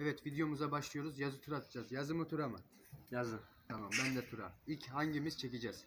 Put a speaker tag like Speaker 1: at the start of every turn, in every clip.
Speaker 1: Evet videomuza başlıyoruz. Yazı tur atacağız. Yazı mı tura mı?
Speaker 2: Yazın.
Speaker 1: Tamam ben de tura. İlk hangimiz çekeceğiz?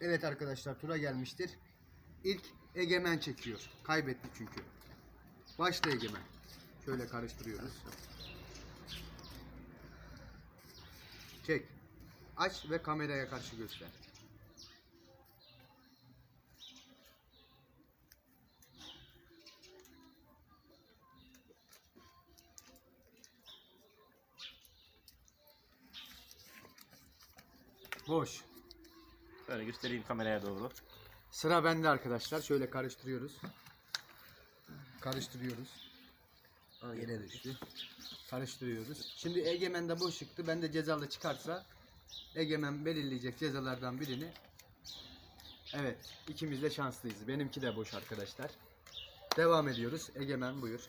Speaker 1: Evet arkadaşlar tura gelmiştir. İlk Egemen çekiyor. Kaybetti çünkü. Başla Egemen. Şöyle karıştırıyoruz. Çek. Aç ve kameraya karşı göster. Boş.
Speaker 2: Şöyle göstereyim kameraya doğru.
Speaker 1: Sıra bende arkadaşlar. Şöyle karıştırıyoruz. Karıştırıyoruz. Yere düştü. Karıştırıyoruz. Şimdi Egemen de boş çıktı. Ben de cezalı çıkarsa Egemen belirleyecek cezalardan birini. Evet. ikimiz de şanslıyız. Benimki de boş arkadaşlar. Devam ediyoruz. Egemen buyur.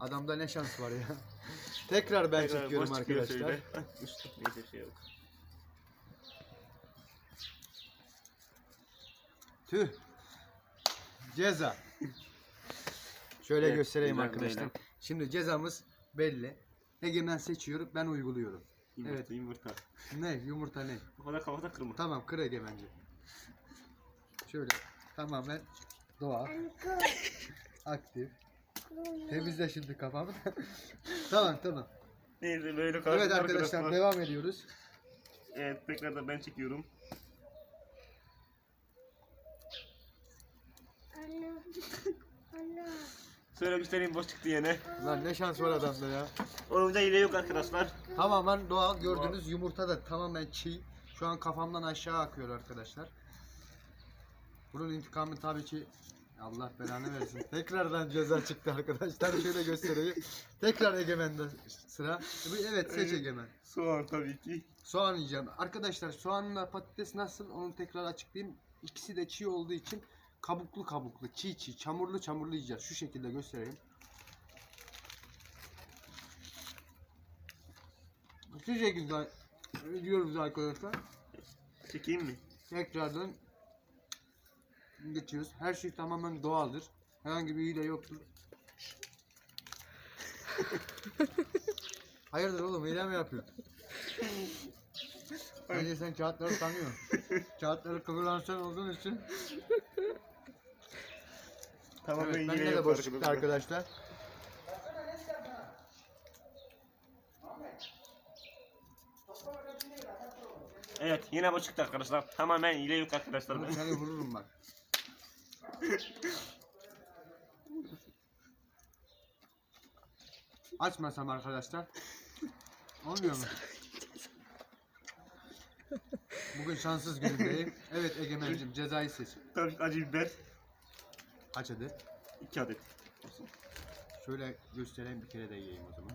Speaker 1: Adamda ne şans var ya. Tekrar ben
Speaker 2: Tekrar
Speaker 1: çekiyorum
Speaker 2: boş çıkıyor
Speaker 1: arkadaşlar.
Speaker 2: şöyle. Hah, Uçtu. Neyse şey yok.
Speaker 1: Tüh. Ceza. Şöyle
Speaker 2: Evet,
Speaker 1: göstereyim
Speaker 2: güzel,
Speaker 1: arkadaşlar.
Speaker 2: böyle.
Speaker 1: Şimdi cezamız belli. Egemen seçiyor, ben uyguluyorum.
Speaker 2: Yumurta,
Speaker 1: Evet.
Speaker 2: yumurta.
Speaker 1: Ne? Yumurta ne?
Speaker 2: Kafada kafada kırma.
Speaker 1: Tamam, kır Egemenci. Şöyle tamamen doğal, aktif. Temizle şimdi kafamı. tamam, tamam.
Speaker 2: Neyse böyle
Speaker 1: Evet
Speaker 2: karıştı
Speaker 1: arkadaşlar devam ediyoruz.
Speaker 2: Evet tekrar da ben çekiyorum.
Speaker 3: Anne. Anne.
Speaker 2: Şöyle göstereyim boş çıktı yine.
Speaker 1: Lan ne şans var adamda ya.
Speaker 2: Oyunda hile yok arkadaşlar.
Speaker 1: Tamamen doğal gördüğünüz yumurta da tamamen çiğ. Şu an kafamdan aşağı akıyor arkadaşlar. Bunun intikamı tabii ki Allah belanı versin. Tekrardan ceza çıktı arkadaşlar. Şöyle göstereyim. Tekrar Egemen'de sıra. Evet seç Egemen.
Speaker 2: Soğan tabii ki.
Speaker 1: Soğan yiyeceğim. Arkadaşlar soğanla patates nasıl onu tekrar açıklayayım. İkisi de çiğ olduğu için kabuklu kabuklu, çiğ çiğ, çamurlu çamurlu yiyeceğiz. Şu şekilde göstereyim. Şu şekilde yiyoruz arkadaşlar.
Speaker 2: Çekeyim mi?
Speaker 1: Tekrardan geçiyoruz. Her şey tamamen doğaldır. Herhangi bir hile yoktur. Hayırdır oğlum hile mi yapıyorsun? Bence sen kağıtları tanıyorsun. kağıtları kıvıransan olduğun için.
Speaker 2: Tamam
Speaker 1: Evet,
Speaker 2: ben
Speaker 1: de boş çıktı
Speaker 2: arkadaşlar. Evet yine boş çıktı arkadaşlar. Tamamen hile yok arkadaşlar.
Speaker 1: Ben seni vururum bak. Açmasam arkadaşlar. Olmuyor mu? Bugün şanssız günümdeyim. Evet Egemen'cim cezayı seç.
Speaker 2: Tabii acı biber.
Speaker 1: Kaç adet?
Speaker 2: 2 adet.
Speaker 1: Şöyle göstereyim bir kere de yiyeyim o zaman.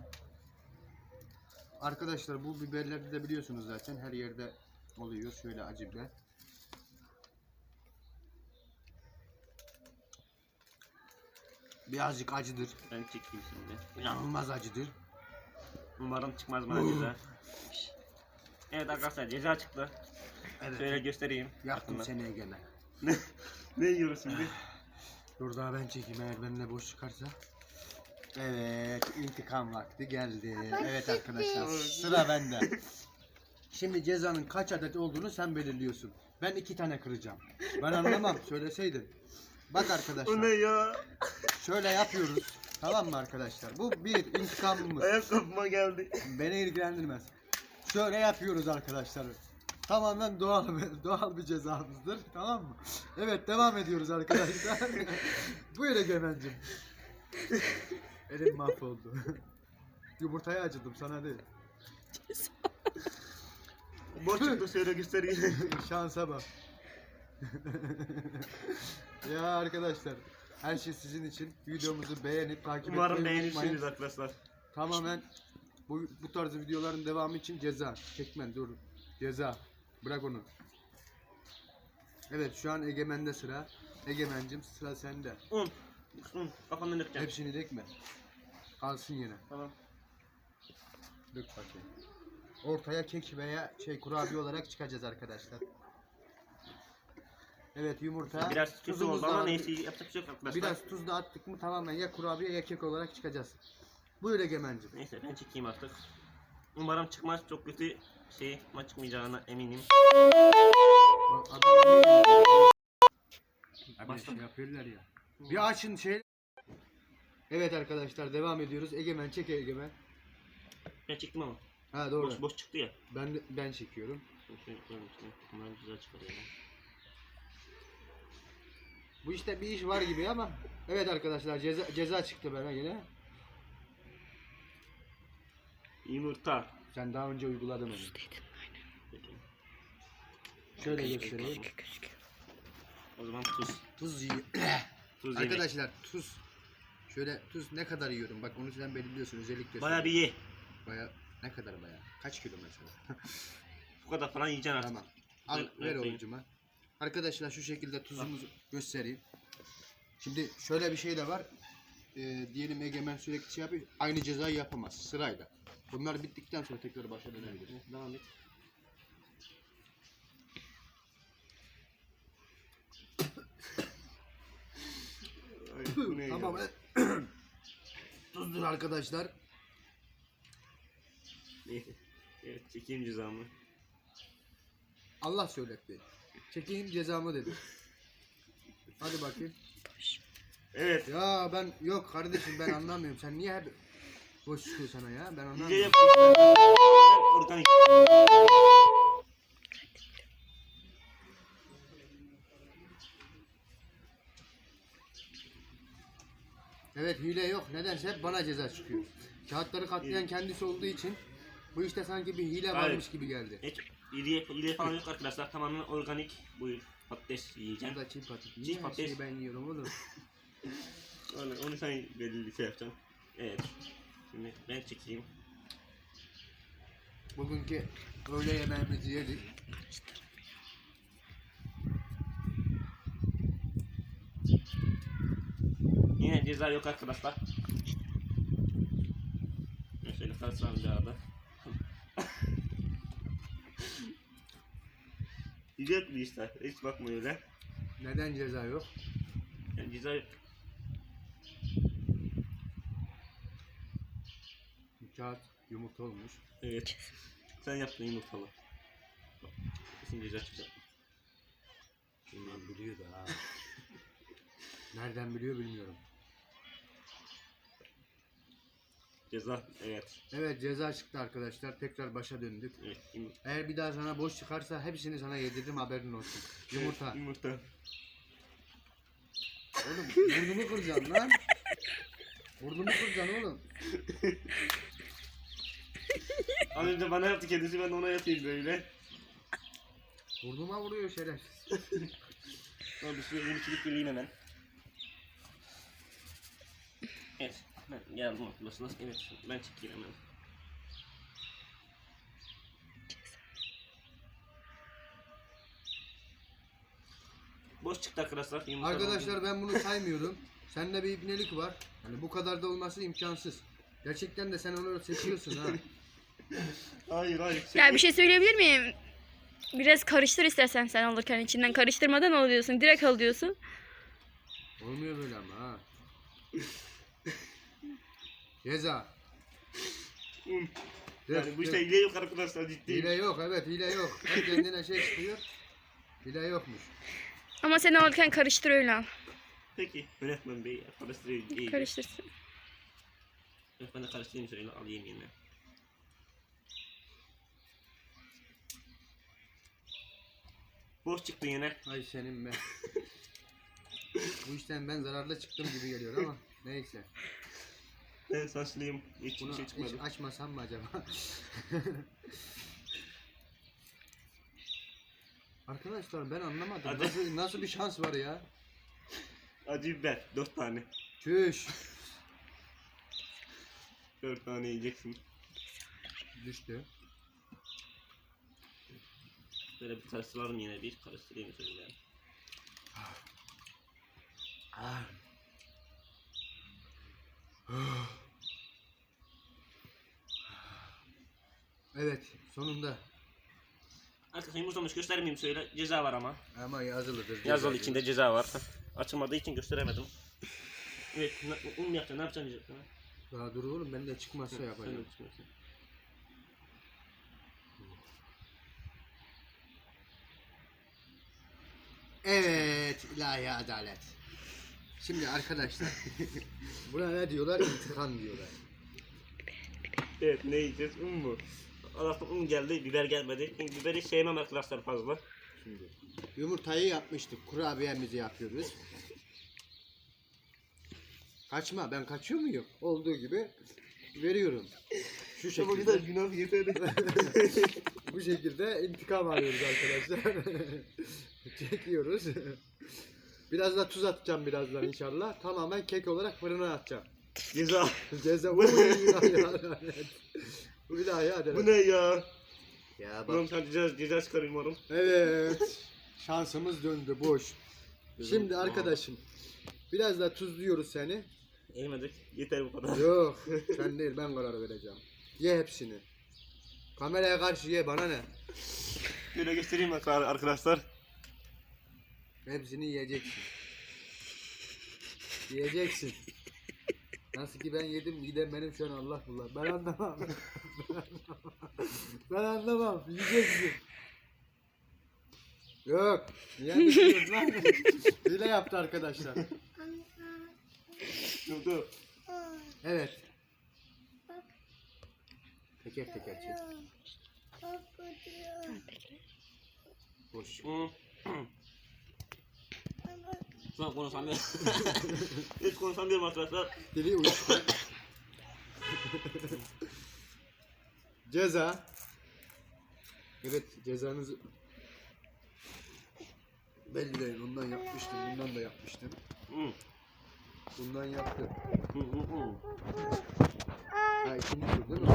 Speaker 1: Arkadaşlar bu biberleri de biliyorsunuz zaten her yerde oluyor. Şöyle acı biber. Birazcık acıdır.
Speaker 2: Ben çekeyim şimdi.
Speaker 1: İnanılmaz acıdır.
Speaker 2: Umarım çıkmaz bana ceza. Evet arkadaşlar ceza çıktı.
Speaker 1: Evet.
Speaker 2: Şöyle göstereyim.
Speaker 1: Yaktım
Speaker 2: Aklımda.
Speaker 1: seni Egemen.
Speaker 2: Ne, ne yiyoruz şimdi?
Speaker 1: Dur daha ben çekeyim eğer benimle boş çıkarsa. Evet intikam vakti geldi. Evet arkadaşlar sıra bende. Şimdi cezanın kaç adet olduğunu sen belirliyorsun. Ben iki tane kıracağım. Ben anlamam söyleseydin. Bak
Speaker 2: O ne
Speaker 1: arkadaşlar
Speaker 2: ya?
Speaker 1: şöyle yapıyoruz. Tamam mı arkadaşlar? Bu bir intikamımız.
Speaker 2: Ayakkabıma geldi.
Speaker 1: Beni ilgilendirmez. Şöyle yapıyoruz arkadaşlar. Tamamen doğal bir, doğal bir cezamızdır. Tamam mı? Evet devam ediyoruz arkadaşlar. Buyur Egemen'cim. Elim mahvoldu. Yumurtaya acıdım sana değil.
Speaker 2: Boş çıktı şöyle göstereyim.
Speaker 1: Şansa bak. Ya arkadaşlar her şey sizin için. Videomuzu beğenip takip
Speaker 2: Umarım
Speaker 1: etmeyi unutmayın.
Speaker 2: beğenirsiniz arkadaşlar.
Speaker 1: Tamamen bu, bu tarz videoların devamı için ceza. Çekmen dur. Ceza. Bırak onu. Evet şu an Egemen'de sıra. Egemen'cim sıra sende.
Speaker 2: Un. Un. Kafandan dökeceğim.
Speaker 1: Hepsini dökme. Kalsın yine.
Speaker 2: Tamam.
Speaker 1: Dök bakayım. Ortaya kek veya şey kurabiye olarak çıkacağız arkadaşlar. Evet yumurta.
Speaker 2: Biraz
Speaker 1: Tuzumuz
Speaker 2: oldu ama neyse yapacak bir şey yok arkadaşlar.
Speaker 1: Biraz tuz da attık mı tamamen ya kurabiye ya kek olarak çıkacağız. Buyur Egemen'cim.
Speaker 2: Neyse ben çekeyim artık. Umarım çıkmaz çok kötü şey maç çıkmayacağına eminim.
Speaker 1: Bak adam Abi şey yapıyorlar ya. Bir açın şey. Evet arkadaşlar devam ediyoruz. Egemen çek Egemen.
Speaker 2: Ben çektim ama.
Speaker 1: Ha doğru.
Speaker 2: Boş boş çıktı ya.
Speaker 1: Ben de- ben çekiyorum.
Speaker 2: Umarım güzel çıkar yani.
Speaker 1: Bu işte bir iş var gibi ama evet arkadaşlar ceza, ceza çıktı bana yine.
Speaker 2: Yumurta.
Speaker 1: Sen daha önce uyguladın onu. Şöyle göstereyim.
Speaker 2: O zaman tuz.
Speaker 1: Tuz yiyor.
Speaker 2: Tuz yemek.
Speaker 1: Arkadaşlar tuz. Şöyle tuz ne kadar yiyorum? Bak onu sen belirliyorsun özellikle.
Speaker 2: Baya bir ye.
Speaker 1: Baya ne kadar baya? Kaç kilo mesela?
Speaker 2: Bu kadar falan yiyeceksin artık.
Speaker 1: tamam. Al ver
Speaker 2: koyayım.
Speaker 1: Arkadaşlar şu şekilde tuzumuzu göstereyim. Şimdi şöyle bir şey de var. Ee, diyelim Egemen sürekli şey yapıyor. Aynı cezayı yapamaz sırayla. Bunlar bittikten sonra tekrar başa dönebiliriz.
Speaker 2: Devam et. Ay,
Speaker 1: Tamam. Tuzdur arkadaşlar.
Speaker 2: Evet çekeyim cezamı.
Speaker 1: Allah söyletti. Çekeyim cezamı dedi. Hadi bakayım.
Speaker 2: Evet.
Speaker 1: Ya ben yok kardeşim ben anlamıyorum. Sen niye hep boş çıkıyor sana ya? Ben anlamıyorum.
Speaker 2: organik.
Speaker 1: Evet hile yok. Nedense hep bana ceza çıkıyor. Kağıtları katlayan kendisi olduğu için bu işte sanki bir hile varmış gibi geldi.
Speaker 2: Hiç iliye, iliye falan yok arkadaşlar. Tamamen organik. Buyur. Patates yiyeceğim.
Speaker 1: Bu da çiğ patates.
Speaker 2: Çiğ
Speaker 1: Niye her
Speaker 2: patates.
Speaker 1: şeyi ben yiyorum oğlum?
Speaker 2: Onu, onu sen belirli şey yapacaksın. Evet. Şimdi ben çekeyim.
Speaker 1: Bugünkü öğle yemeğimizi yedik.
Speaker 2: Yine ceza yok arkadaşlar. Ben şöyle karıştıralım bir arada. Yiyecek mi işte? Hiç bakma öyle.
Speaker 1: Neden ceza yok?
Speaker 2: Yani ceza yok.
Speaker 1: Kağıt yumurta olmuş.
Speaker 2: Evet. Sen yaptın yumurtalı. Kesin ceza çıkacak.
Speaker 1: Bunlar biliyor da ha. Nereden biliyor bilmiyorum.
Speaker 2: Ceza evet.
Speaker 1: Evet ceza çıktı arkadaşlar. Tekrar başa döndük.
Speaker 2: Evet yumurta.
Speaker 1: Eğer bir daha sana boş çıkarsa hepsini sana yediririm haberin olsun. Yumurta.
Speaker 2: Yumurta.
Speaker 1: Oğlum burnumu kıracaksın lan. Burnumu kıracaksın oğlum.
Speaker 2: Az önce bana yaptı kendisi ben de ona yapayım böyle.
Speaker 1: Burnuma vuruyor şerefsiz.
Speaker 2: Sonra bir sürü yumurtalık geleyim hemen. Evet. Ben geldim arkadaşlar. Evet. Ben çekeyim hemen. Boş çıktı arkadaşlar. Yumurta
Speaker 1: Arkadaşlar ben bunu saymıyorum. Sende bir ibnelik var. Hani bu kadar da olması imkansız. Gerçekten de sen onu seçiyorsun ha.
Speaker 2: Hayır hayır.
Speaker 4: Ya bir şey söyleyebilir miyim? Biraz karıştır istersen sen alırken içinden karıştırmadan alıyorsun. Direkt alıyorsun.
Speaker 1: Olmuyor böyle ama ha. Ceza.
Speaker 2: Um, Yani bu işte hile yok arkadaşlar ciddi.
Speaker 1: Hile yok evet hile yok. Hep kendine şey çıkıyor. Hile yokmuş.
Speaker 4: Ama sen alırken karıştır öyle al.
Speaker 2: Peki. Yönetmen bey karıştırayım. İyi.
Speaker 4: Karıştırsın.
Speaker 2: Evet, ben de karıştırayım şöyle alayım yine. Boş çıktı yine.
Speaker 1: Ay senin be. bu işten ben zararlı çıktım gibi geliyor ama neyse.
Speaker 2: Ben saçlıyım. Hiç
Speaker 1: Bunu
Speaker 2: bir şey
Speaker 1: hiç
Speaker 2: çıkmadı.
Speaker 1: açmasam mı acaba? Arkadaşlar ben anlamadım.
Speaker 2: Hadi.
Speaker 1: Nasıl, nasıl bir şans var ya?
Speaker 2: Acı biber. Dört tane.
Speaker 1: Çüş.
Speaker 2: Dört tane yiyeceksin.
Speaker 1: Düştü.
Speaker 2: Böyle bir karıştıralım yine bir. Karıştırayım şöyle.
Speaker 1: Ah. Evet sonunda.
Speaker 2: Arkadaşlar yumurtamış göstermeyeyim söyle. Ceza var ama.
Speaker 1: Ama yazılıdır.
Speaker 2: Yazılı içinde ceza var. Açılmadığı için gösteremedim. Evet, ne, un mu yapacaksın? Ne yapacaksın diyecektim.
Speaker 1: Daha dur oğlum ben de çıkmazsa
Speaker 2: Sen de
Speaker 1: yapacağım.
Speaker 2: çıkmasın.
Speaker 1: Evet ilahi adalet. Şimdi arkadaşlar buna ne diyorlar? İntikam diyorlar.
Speaker 2: Evet ne yiyeceğiz? Un mu? Allah'tan un geldi, biber gelmedi. Çünkü biberi sevmem arkadaşlar fazla.
Speaker 1: Şimdi yumurtayı yapmıştık. Kurabiyemizi yapıyoruz. Kaçma ben kaçıyor muyum? Olduğu gibi veriyorum. Şu şekilde.
Speaker 2: günah yeter.
Speaker 1: Bu şekilde intikam alıyoruz arkadaşlar. Çekiyoruz. Biraz da tuz atacağım birazdan inşallah. Tamamen kek olarak fırına atacağım.
Speaker 2: Ceza.
Speaker 1: Ceza bu ilahi adalet. Bu ilahi adalet.
Speaker 2: Bu ne ya?
Speaker 1: Ya bak.
Speaker 2: Umarım sen ceza, ceza çıkarayım umarım.
Speaker 1: Evet. Şansımız döndü boş. Şimdi arkadaşım biraz da tuzluyoruz seni.
Speaker 2: Eğmedik. Yeter bu kadar.
Speaker 1: Yok sen değil ben karar vereceğim. Ye hepsini. Kameraya karşı ye bana ne?
Speaker 2: Şöyle göstereyim bak arkadaşlar.
Speaker 1: Hepsini yiyeceksin. Yiyeceksin. Nasıl ki ben yedim giden benim şu an Allah bullar. Ben anlamam. ben anlamam. Yiyeceksin. Yok. Niye düşünüyorsun lan? Hile yaptı arkadaşlar.
Speaker 2: Dur dur.
Speaker 1: Evet. Teker teker çek. Boş.
Speaker 2: Şu an konuşamıyorum. Hiç konuşamıyorum arkadaşlar.
Speaker 1: Dili uyuştu. Ceza. Evet cezanızı belli Ondan yapmıştım. Bundan da yapmıştım. Bundan yaptım.
Speaker 2: Hı hı hı.
Speaker 1: Ha ikinci tur değil mi?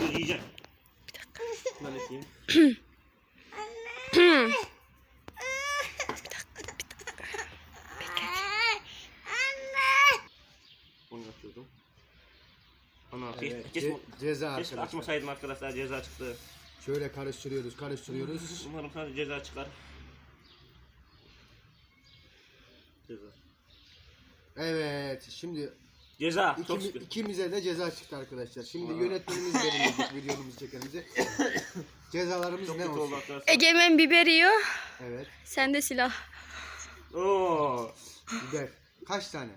Speaker 2: Dur yiyeceğim. Ben yapıyordum. Ana
Speaker 1: Evet,
Speaker 2: evet, keşke,
Speaker 1: ce- ceza
Speaker 2: keşke
Speaker 1: arkadaşlar.
Speaker 2: açmasaydım arkadaşlar ceza çıktı.
Speaker 1: Şöyle karıştırıyoruz, karıştırıyoruz.
Speaker 2: Umarım sadece ceza çıkar. Ceza.
Speaker 1: Evet, şimdi
Speaker 2: Ceza. Çok
Speaker 1: ikimi-
Speaker 2: şükür.
Speaker 1: ikimize de ceza çıktı arkadaşlar. Şimdi
Speaker 2: Aa.
Speaker 1: yönetmenimiz belirleyecek videomuzu çekenizi. Cezalarımız
Speaker 2: Çok
Speaker 1: ne
Speaker 2: kötü oldu
Speaker 1: olsun?
Speaker 2: arkadaşlar.
Speaker 4: Egemen biber yiyor.
Speaker 1: Evet,
Speaker 4: Sen de silah.
Speaker 2: Oo.
Speaker 1: biber. Kaç tane?